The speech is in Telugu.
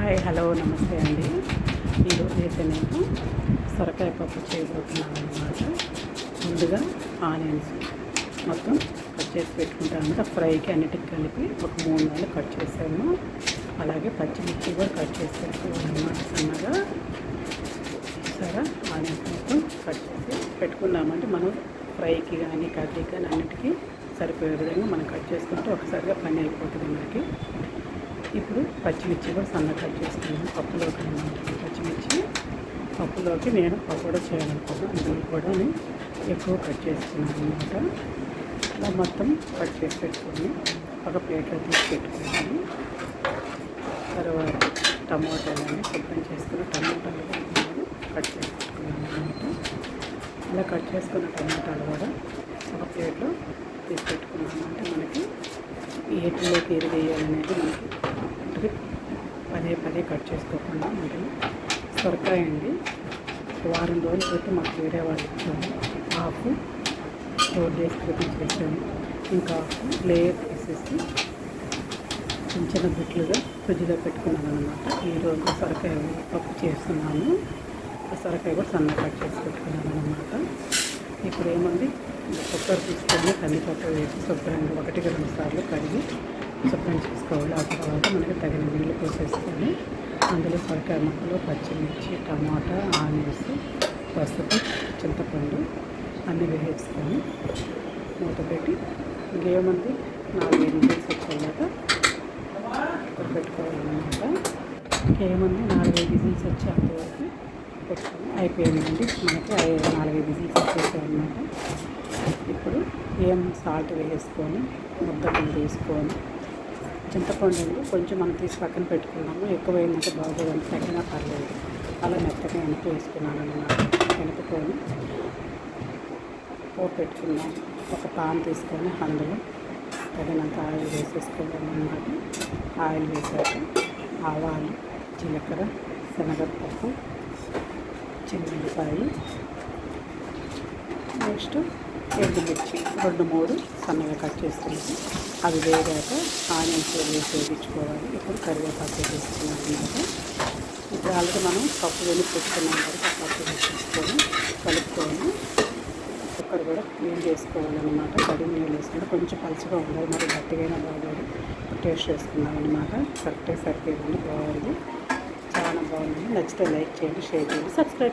హాయ్ హలో నమస్తే అండి. ఈరోజు అయితే నేను సొరకాయ పప్పు చేయబోతున్నాను అనమాట ముందుగా ఆనియన్స్ మొత్తం కట్ చేసి పెట్టుకుంటాను అనమాట ఫ్రైకి అన్నిటికి కలిపి ఒక మూడు నెలలు కట్ చేసాను అలాగే పచ్చిమిర్చి కూడా కట్ చేసి పెట్టుకోవాలన్నమాట సన్నగా. సరే ఆనియన్స్ మొత్తం కట్ చేసి పెట్టుకున్నామంటే మనం ఫ్రైకి కానీ కర్రీకి కానీ అన్నిటికీ సరిపోయే విధంగా మనం కట్ చేసుకుంటే ఒకసారిగా పని అయిపోతుంది మనకి. ఇప్పుడు పచ్చిమిర్చి కూడా సన్న కట్ చేసుకున్నాను. పప్పులోకి పచ్చిమిర్చి పప్పులోకి నేను పకోడా చేయాలనుకున్నాను అందులో కూడా నేను ఎక్కువ కట్ చేసుకున్నాను అనమాట ఇలా మొత్తం కట్ చేసి పెట్టుకుని ఒక ప్లేట్లో తీసి పెట్టుకున్నాను. తర్వాత టమాటాలని శుభ్రం చేసుకుని టమాటాలు కట్ చేసి పెట్టుకున్నాను అనమాట ఇలా కట్ చేసుకున్న టమాటాలు కూడా ఒక ప్లేట్లో తీసి పెట్టుకున్నాను అంటే మనకి ఏటిలోకి ఏది వేయాలనేది మనకి అంటే పదే పదే కట్ చేసుకోకుండా ఉంటుంది. సొరకాయ అండి. వారం రోజుల క్రితం మాకు వేరే వాళ్ళు ఇచ్చాము హాఫ్ ఫోర్ డేస్ క్రితం చేశాను ఇంకా లేయర్ తీసేసి చిన్న చిన్న బిట్లుగా ఫ్రిడ్జ్లో పెట్టుకున్నాను అనమాట ఈరోజు సొరకాయ పప్పు చేస్తున్నాను ఆ సొరకాయ కూడా సన్న కట్ చేసి పెట్టుకున్నాను అనమాట ఇప్పుడు ఏముంది కుక్కర్ తీసుకొని కందిపప్పు వేసి శుభ్రంగా ఒకటికి రెండు సార్లు కడిగి శుభ్రం చేసుకోవాలి. ఆ తర్వాత మనకి తగిన నీళ్ళు పోసేసుకొని అందులో సొరకాయ ముక్కలు పచ్చిమిర్చి టమాటా ఆనియన్స్ పసుపు చింతపండు అన్నీ వేసేసుకొని మూత పెట్టి ఇంకేముంది నాలుగైదు విజిల్స్ వచ్చేలాగా కుక్కర్ పెట్టుకోవాలన్నమాట ఇంకేముంది నాలుగైదు విజిల్స్ వచ్చే అంతవరకు పెట్టుకొని అయిపోయిందండి. మనకి ఐదు నాలుగైదు విజిల్స్ వచ్చేసాయి అన్నమాట ఇప్పుడు ఏం సాల్ట్ వేసుకొని ముద్దలు వేసుకొని చింతపండు కొంచెం మనం తీసి పక్కన పెట్టుకున్నాము ఎక్కువైందంటే బాగోదని తగ్గినా పర్లేదు. అలా మెత్తగా వెనక వేసుకున్నాను అన్నమాట వెనుకొని పోపు పెట్టుకున్నాం ఒక పాన్ తీసుకొని అందులో తగినంత ఆయిల్ వేసేసుకోవాలన్నమాట. ఆయిల్ వేసాక ఆవాలు జీలకర్ర శనగపప్పు చిన్నపాయి నెక్స్ట్ ఎండుమిర్చి రెండు మూడు సన్నగా కట్ చేసుకున్నాను అవి వేగాక ఆనియన్స్ వేసి వేయించుకోవాలి. ఇప్పుడు కరివేపాకు వేసుకున్నాం అనమాట ఇప్పుడు ఆల్రెడీ మనం పప్పు వెళ్ళి పెట్టుకున్నాం కాబట్టి పప్పు వేసేసుకొని కలుపుకొని కుక్కర్ కూడా క్లీన్ చేసుకోవాలన్నమాట. కడిగి నీళ్ళు వేసుకుంటే కొంచెం పలుచగా ఉండాలి మరి గట్టిగా బాగోదు. టేస్ట్ చేసుకున్నాం అనమాట కరెక్ట్గా సరిపోయింది బాగుంది. చాలా బాగుంది. నచ్చితే లైక్ చేయండి షేర్ చేయండి సబ్స్క్రైబ్